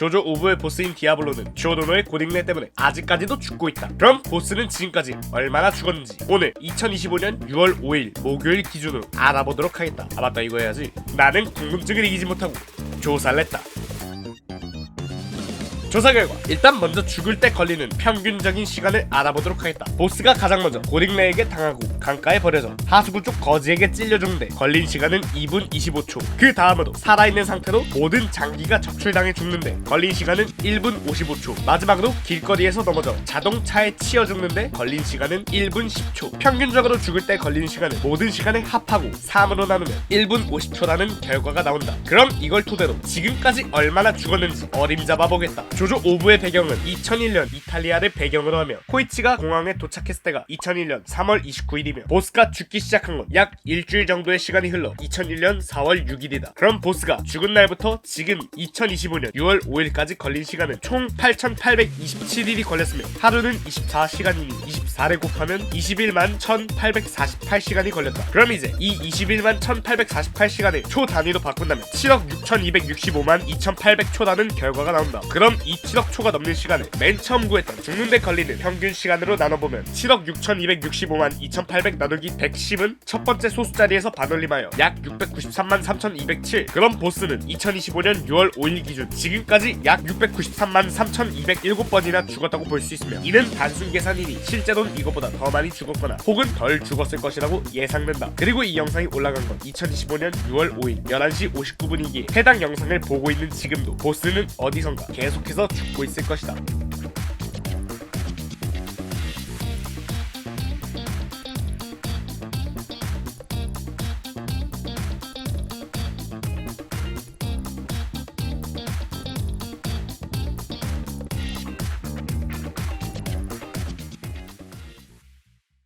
조조 오브의 보스인 디아블로는 조도노의 고딩내 때문에 아직까지도 죽고 있다. 그럼 보스는 지금까지 얼마나 죽었는지 오늘 2025년 6월 5일 목요일 기준으로 알아보도록 하겠다. 아 맞다 이거 해야지. 나는 궁금증을 이기지 못하고 조사를 했다. 조사 결과 일단 먼저 죽을 때 걸리는 평균적인 시간을 알아보도록 하겠다. 보스가 가장 먼저 고딩레에게 당하고 강가에 버려져 하수구 쪽 거지에게 찔려 죽는데 걸린 시간은 2분 25초. 그 다음으로 살아있는 상태로 모든 장기가 적출당해 죽는데 걸린 시간은 1분 55초. 마지막으로 길거리에서 넘어져 자동차에 치여 죽는데 걸린 시간은 1분 10초. 평균적으로 죽을 때 걸리는 시간은 모든 시간을 합하고 3으로 나누면 1분 50초라는 결과가 나온다. 그럼 이걸 토대로 지금까지 얼마나 죽었는지 어림잡아 보겠다. 조조 오브의 배경은 2001년 이탈리아를 배경으로 하며 코이치가 공항에 도착했을 때가 2001년 3월 29일이며 보스가 죽기 시작한 건 약 일주일 정도의 시간이 흘러 2001년 4월 6일이다. 그럼 보스가 죽은 날부터 지금 2025년 6월 5일까지 걸린 시간은 총 8,827일이 걸렸으며 하루는 24시간이니 24를 곱하면 21만 1,848시간이 걸렸다. 그럼 이제 이 21만 1,848시간을 초 단위로 바꾼다면 7억 6,265만 2,800초라는 결과가 나온다. 그럼 이 7억 초가 넘는 시간을 맨 처음 구했던 죽는 데 걸리는 평균 시간으로 나눠보면 7억 6,265만 2,800 나누기 110은 첫 번째 소수 자리에서 반올림하여 약 693만 3,207. 그럼 보스는 2025년 6월 5일 기준 지금까지 약 693만 3,207번이나 죽었다고 볼 수 있으며 이는 단순 계산이니 실제로는 이것보다 더 많이 죽었거나 혹은 덜 죽었을 것이라고 예상된다. 그리고 이 영상이 올라간 건 2025년 6월 5일 11시 59분이기에 해당 영상을 보고 있는 지금도 보스는 어디선가 계속해서 죽고 있을 것이다.